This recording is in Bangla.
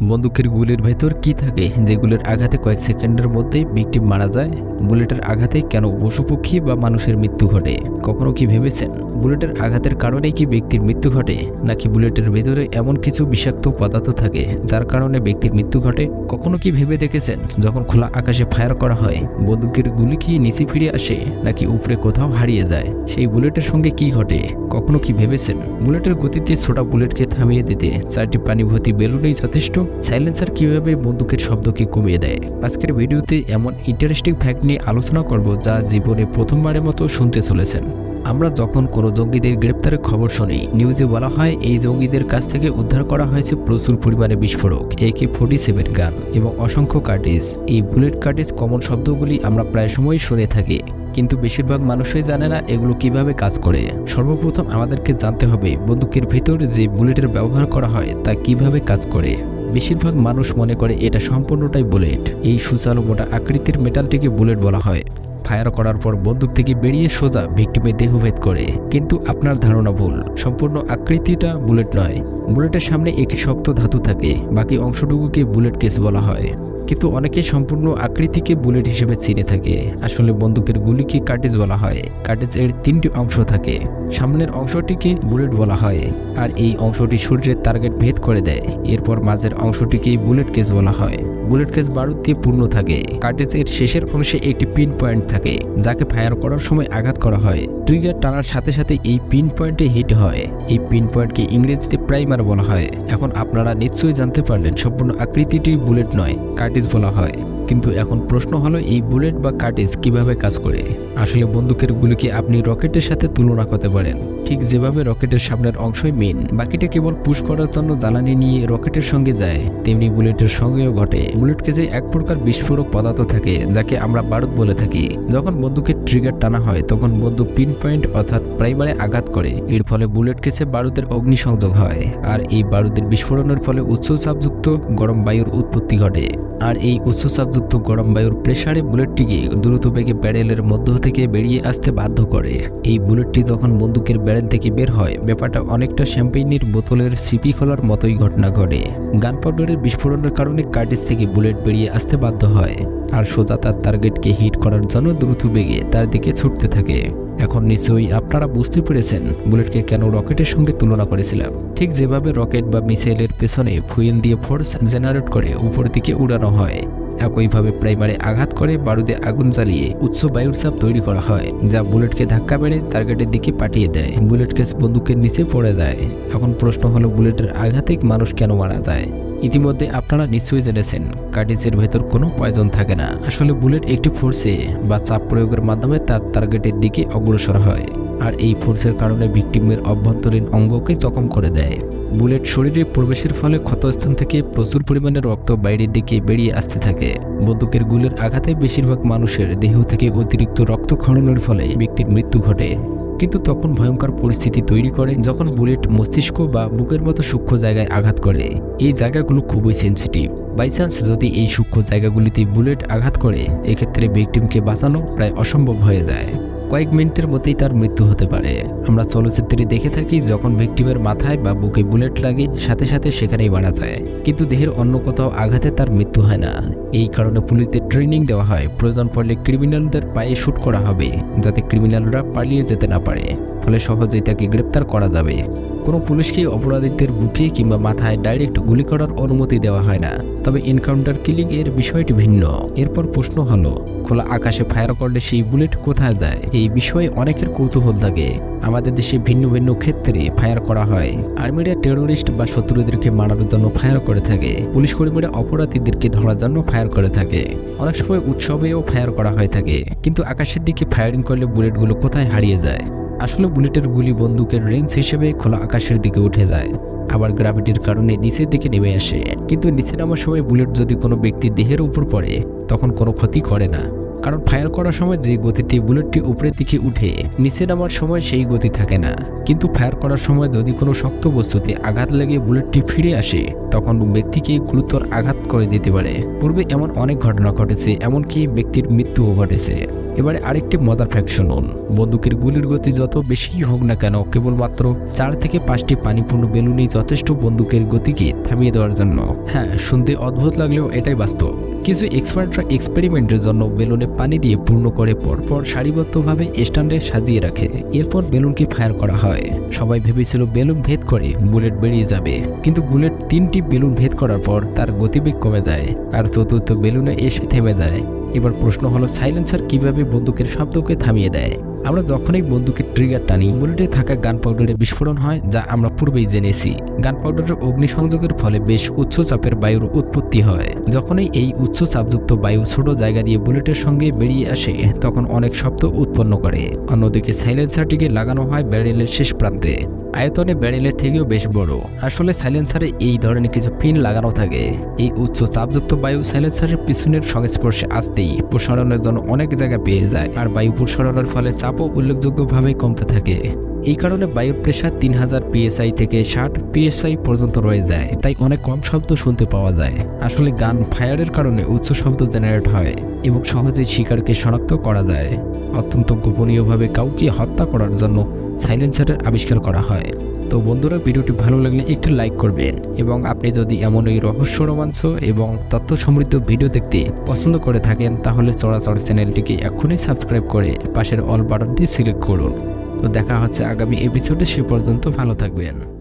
বন্দুকের গুলির ভেতর কি থাকে যেগুলোর আঘাতে কয়েক সেকেন্ডের মধ্যেই বিকটিম মারা যায়? বুলেটের আঘাতে কেন পশুপক্ষী বা মানুষের মৃত্যু ঘটে? কখনো কি ভেবেছেন? বুলেটের আঘাতের কারণেই কি ব্যক্তির মৃত্যু ঘটে? নাকি বুলেটের ভেতরে এমন কিছু বিষাক্ত পদার্থ থাকে যার কারণে ব্যক্তির মৃত্যু ঘটে? কখনো কি ভেবে দেখেছেন? যখন খোলা আকাশে ফায়ার করা হয়, বন্দুকের গুলি কি নিচে ফিরে আসে নাকি উপরে কোথাও হারিয়ে যায়? সেই বুলেটের সঙ্গে কি ঘটে? কখনো কি ভেবেছেন? বুলেটের গতিতে ছোটা বুলেটকে থামিয়ে দিতে চারটি পানি ভর্তি বেলুনেই যথেষ্ট? সাইলেন্সার কীভাবে বন্দুকের শব্দকে কমিয়ে দেয়? আজকের ভিডিওতে এমন ইন্টারেস্টিং ফ্যাক্ট নিয়ে আলোচনা করব যা জীবনে প্রথমবারের মতো শুনতে চলেছেন। আমরা যখন কোনো জঙ্গিদের গ্রেপ্তারের খবর শুনি নিউজে বলা হয়, এই জঙ্গিদের কাছ থেকে উদ্ধার করা হয়েছে প্রচুর পরিমাণে বিস্ফোরক একে ফোর্টি সেভেন গান এবং অসংখ্য কার্টিজ। এই বুলেট কার্টিজ কমন শব্দগুলি আমরা প্রায় সময়ই শুনে থাকি, কিন্তু বেশিরভাগ মানুষই জানে না এগুলো কীভাবে কাজ করে। সর্বপ্রথম আমাদেরকে জানতে হবে বন্দুকের ভেতর যে বুলেটের ব্যবহার করা হয়, তা কীভাবে কাজ করে। বেশিরভাগ মানুষ মনে করে এটা সম্পূর্ণটাই বুলেট। এই সুচালু মোটা আকৃতির মেটালটিকে বুলেট বলা হয়। ফায়ার করার পর বন্দুক থেকে বেরিয়ে সোজা ভিক্টিমের দেহভেদ করে। কিন্তু আপনার ধারণা ভুল। সম্পূর্ণ আকৃতিটা বুলেট নয়। বুলেটের সামনে একটি শক্ত ধাতু থাকে। বাকি অংশটুকুকে বুলেট কেস বলা হয়। কিন্তু অনেকে সম্পূর্ণ আকৃতিকে বুলেট হিসেবে চিনে থাকে। আসলে বন্দুকের গুলিকে কার্টেজ বলা হয়। কার্টেজ এর তিনটি অংশ থাকে। সামনের অংশটিকে বুলেট বলা হয়। আর এই অংশটি সূর্যের টার্গেট ভেদ করে দেয়। এরপর মাঝের অংশটিকে বুলেট কেস বলা হয়। বুলেট কেস বারুদ দিয়ে পূর্ণ থাকে। কার্টেজ এর শেষের অংশে একটি পিন পয়েন্ট থাকে, যাকে ফায়ার করার সময় আঘাত করা হয়। ট্রিগার টানার সাথে সাথে এই পিন পয়েন্টে হিট হয়। এই পিন পয়েন্টকে ইংরেজিতে প্রাইমার বলা হয়। এখন আপনারা নিশ্চয়ই জানতে পারলেন, সম্পূর্ণ আকৃতিটি বুলেট নয় কার্টেজ বলা হয়। কিন্তু এখন প্রশ্ন হলো, এই বুলেট বা কার্টিজ কীভাবে কাজ করে? আসলে বন্দুকের গুলিকে আপনি রকেটের সাথে তুলনা করতে পারেন। ঠিক যেভাবে রকেটের সামনের অংশই মেন বাকিটা কেবল পুশ করার জন্য জ্বালানি নিয়ে রকেটের সঙ্গে যায়, তেমনি বুলেটের সঙ্গেও ঘটে। বুলেট কেসে এক প্রকার বিস্ফোরক পদার্থ থাকে, যাকে আমরা বারুদ বলে থাকি। যখন বন্দুকের ট্রিগার টানা হয়, তখন বন্দুক পিন পয়েন্ট অর্থাৎ প্রাইমারে আঘাত করে। এর ফলে বুলেট কেসে বারুদের অগ্নিসংযোগ হয়, আর এই বারুদের বিস্ফোরণের ফলে উচ্চ চাপযুক্ত গরম বায়ুর উৎপত্তি ঘটে। আর এই উচ্চ চাপযুক্ত গরম বায়ুর প্রেসারে বুলেটটিকে দ্রুত বেগে ব্যারেলের মধ্য থেকে বেরিয়ে আসতে বাধ্য করে। এই বুলেটটি যখন বন্দুকের ব্যারেল থেকে বের হয়, ব্যাপারটা অনেকটা শ্যাম্পেইনের বোতলের সিপি খোলার মতোই ঘটনা ঘটে। গান পাউডারের বিস্ফোরণের কারণে কার্টিস থেকে বুলেট বেরিয়ে আসতে বাধ্য হয়, আর সোজা তার টার্গেটকে হিট করার জন্য দ্রুত বেগে তার দিকে ছুটতে থাকে। এখন নিশ্চয়ই আপনারা বুঝতে পেরেছেন বুলেটকে কেন রকেটের সঙ্গে তুলনা করেছিলাম। ঠিক যেভাবে রকেট বা মিসাইলের পেছনে ফুয়েল দিয়ে ফোর্স জেনারেট করে উপর দিকে উড়ানো হয় একইভাবে প্রাইমারে আঘাত করে বারুদে আগুন জ্বালিয়ে উচ্চ বায়ুর চাপ তৈরি করা হয়, যা বুলেটকে ধাক্কা মেরে টার্গেটের দিকে পাঠিয়ে দেয়। বুলেট কেস বন্দুকের নিচে পড়ে যায়। এখন প্রশ্ন হলো, বুলেটের আঘাতে মানুষ কেন মারা যায়? ইতিমধ্যে আপনারা নিশ্চয়ই জেনেছেন কার্টিজের ভেতর কোনো পয়জন থাকে না। আসলে বুলেট একটি ফোর্সে বা চাপ প্রয়োগের মাধ্যমে তার টার্গেটের দিকে অগ্রসর হয়। আর এই ফোর্সের কারণে ভিকটিমের অভ্যন্তরীণ অঙ্গকে জখম করে দেয়। বুলেট শরীরে প্রবেশের ফলে ক্ষতস্থান থেকে প্রচুর পরিমাণে রক্ত বাইরের দিকে বেরিয়ে আসতে থাকে। বন্দুকের গুলির আঘাতে বেশিরভাগ মানুষের দেহ থেকে অতিরিক্ত রক্তক্ষরণের ফলে ব্যক্তির মৃত্যু ঘটে। কিন্তু তখন ভয়ঙ্কর পরিস্থিতি তৈরি করে যখন বুলেট মস্তিষ্ক বা বুকের মতো সূক্ষ্ম জায়গায় আঘাত করে। এই জায়গাগুলো খুবই সেন্সিটিভ বাই চান্স যদি এই সূক্ষ্ম জায়গাগুলিতে বুলেট আঘাত করে, এক্ষেত্রে ভিকটিমকে বাঁচানো প্রায় অসম্ভব হয়ে যায়। কয়েক মিনিটের মধ্যেই তার মৃত্যু হতে পারে। আমরা চলচ্চিত্রে দেখে থাকি যখন ভিক্টিমের মাথায় বা বুকে বুলেট লাগে, সাথে সাথে সেখানেই মারা যায়। কিন্তু দেহের অন্য কোথাও আঘাতে তার মৃত্যু হয় না। এই কারণে পুলিশদের ট্রেনিং দেওয়া হয়। প্রয়োজন পড়লে ক্রিমিনালদের পায়ে শ্যুট করা হবে, যাতে ক্রিমিনালরা পালিয়ে যেতে না পারে। ফলে সহজেই তাকে গ্রেপ্তার করা যাবে। কোনো পুলিশকে অপরাধীদের বুকে কিংবা মাথায় ডাইরেক্ট গুলি করার অনুমতি দেওয়া হয় না। তবে এনকাউন্টার কিলিং এর বিষয়টি ভিন্ন। এরপর প্রশ্ন হলো, খোলা আকাশে ফায়ার করলে সেই বুলেট কোথায় যায়? এই বিষয়ে অনেকের কৌতূহল থাকে আমাদের দেশে ভিন্ন ভিন্ন ক্ষেত্রে ফায়ার করা হয়। আর্মিরা টেরোরিস্ট বা শত্রুদেরকে মারার জন্য ফায়ার করে থাকে। পুলিশ কর্মীরা অপরাধীদেরকে ধরার জন্য ফায়ার করে থাকে। অনেক সময় উৎসবেও ফায়ার করা হয়ে থাকে। কিন্তু আকাশের দিকে ফায়ারিং করলে বুলেটগুলো কোথায় হারিয়ে যায়? আসলে বুলেটের গুলি বন্দুকের রেঞ্জ হিসেবে খোলা আকাশের দিকে উঠে যায়। আবার গ্রাভিটির কারণে নিচের দিকে নেমে আসে। কিন্তু নিচে নামার সময় বুলেট যদি কোনো ব্যক্তির দেহের উপর পড়ে, তখন কোনো ক্ষতি করে না। কারণ ফায়ার করার সময় যে গতিতে বুলেটটি উপরের দিকে উঠে, নিচে নামার সময় সেই গতি থাকে না। কিন্তু ফায়ার করার সময় যদি কোনো শক্ত বস্তুতে আঘাত লেগে বুলেটটি ফিরে আসে, তখন ব্যক্তিকে গুরুতর আঘাত করে দিতে পারে। পূর্বে এমন অনেক ঘটনা ঘটেছে, এমনকি ব্যক্তির মৃত্যুও ঘটেছে। এবারে আরেকটি মজার ফ্যাক্ট শুনুন। বন্দুকের গুলির গতি যত বেশি হোক না কেন, কেবলমাত্র চার থেকে পাঁচটি পানিপূর্ণ বেলুনই যথেষ্ট বন্দুকের গতিকে থামিয়ে দেওয়ার জন্য। হ্যাঁ শুনতে অদ্ভুত লাগলেও এটাই বাস্তব। কিছু এক্সপার্টরা এক্সপেরিমেন্টের জন্য বেলুনে পানি দিয়ে পূর্ণ করে পরপর সারিবদ্ধভাবে স্ট্যান্ডে সাজিয়ে রাখে। এরপর বেলুনকে ফায়ার করা হয়। সবাই ভেবেছিল বেলুন ভেদ করে বুলেট বেরিয়ে যাবে। কিন্তু বুলেট তিনটি বেলুন ভেদ করার পর তার গতিবেগ কমে যায়, আর চতুর্থ বেলুনে এসে থেমে যায়। এবার প্রশ্ন হলো সাইলেন্সার কীভাবে বন্দুকের শব্দকে থামিয়ে দেয়? আমরা যখনই বন্দুকের ট্রিগার টানি, বুলেটে থাকা গান পাউডারের বিস্ফোরণ হয়, যা আমরা পূর্বেই জেনেছি। গান পাউডারের অগ্নিসংযোগের ফলে বেশ উচ্চ চাপের বায়ুর উৎপত্তি হয়। যখনই এই উচ্চ চাপযুক্ত বায়ু ছোট জায়গা দিয়ে বুলেটের সঙ্গে বেরিয়ে আসে, তখন অনেক শব্দ উৎপন্ন করে। অন্যদিকে সাইলেন্সারটিকে লাগানো হয় ব্যারেলের শেষ প্রান্তে। আয়তনে ব্যারেলের থেকেও বেশ বড়। আসলে সাইলেন্সারে এই ধরনের কিছু পিন লাগানো থাকে। এই উচ্চ চাপযুক্ত বায়ু সাইলেন্সারের পিছনের সংস্পর্শে আসতেই প্রসারণের জন্য অনেক জায়গা পেয়ে যায়। আর বায়ু প্রসারণের ফলে চাপও উল্লেখযোগ্যভাবে কমতে থাকে। এই কারণে বায়ুর প্রেশার তিন হাজার পিএসআই থেকে ষাট পিএসআই পর্যন্ত রয়ে যায়। তাই অনেক কম শব্দ শুনতে পাওয়া যায়। আসলে গান ফায়ারের কারণে উচ্চ শব্দ জেনারেট হয় এবং সহজেই শিকারকে শনাক্ত করা যায়। অত্যন্ত গোপনীয়ভাবে কাউকে হত্যা করার জন্য সাইলেন্সারের আবিষ্কার করা হয়। তো বন্ধুরা, ভিডিওটি ভালো লাগলে একটু লাইক করবেন এবং আপনি যদি এমন এই রহস্য রোমাঞ্চ এবং তথ্য সমৃদ্ধ ভিডিও দেখতে পছন্দ করে থাকেন, তাহলে চড়াচড় চ্যানেলটিকে এখনই সাবস্ক্রাইব করে পাশের অল বাটনটি সিলেক্ট করুন। তো দেখা হচ্ছে আগামী এপিসোডে সে পর্যন্ত ভালো থাকবেন।